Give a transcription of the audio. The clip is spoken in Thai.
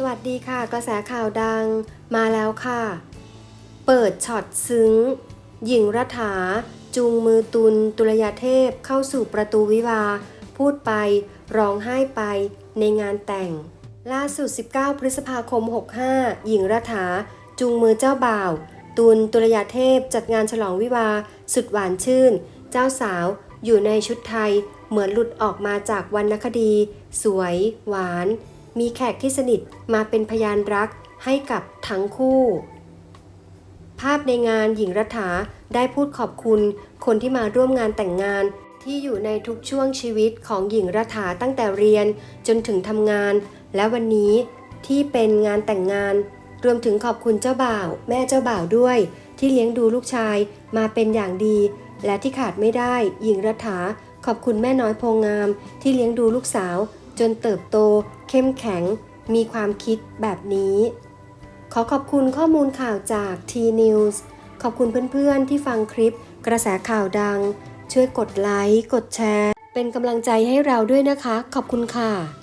สวัสดีค่ะ กระแสข่าวดังมาแล้วค่ะ เปิดช็อตซึ้ง หญิงรัฐา จูงมือตุลตุลยเทพเข้าสู่ประตูวิวา พูดไป ร้องไห้ไปในงานแต่ง ล่าสุด 19 พฤษภาคม 65 หญิงรัฐา จูงมือเจ้าบ่าว ตุลตุลยเทพจัดงานฉลองวิวา สุดหวานชื่น เจ้าสาวอยู่ในชุดไทย เหมือนหลุดออกมาจากวรรณคดี สวย หวาน มีแขกที่สนิทมาเป็นพยานรักให้กับทั้งคู่ ภาพในงานหญิงรัฐาได้พูดขอบคุณ คนที่มาร่วมงานแต่งงานที่อยู่ในทุกช่วงชีวิตของหญิงรัฐาตั้งแต่เรียนจนถึงทำงาน และวันนี้ที่เป็นงานแต่งงาน รวมถึงขอบคุณเจ้าบ่าว แม่เจ้าบ่าวด้วย ที่เลี้ยงดูลูกชายมาเป็นอย่างดี และที่ขาดไม่ได้ หญิงรัฐาขอบคุณแม่น้อยโพงาม ที่เลี้ยงดูลูกสาว จนเติบโต เข้มแข็ง มีความคิดแบบนี้ ขอขอบคุณข้อมูลข่าวจาก T News ขอบคุณเพื่อนๆที่ฟังคลิป กระแสข่าวดัง ช่วยกดไลค์ กดแชร์ เป็นกำลังใจให้เราด้วยนะคะ ขอบคุณค่ะ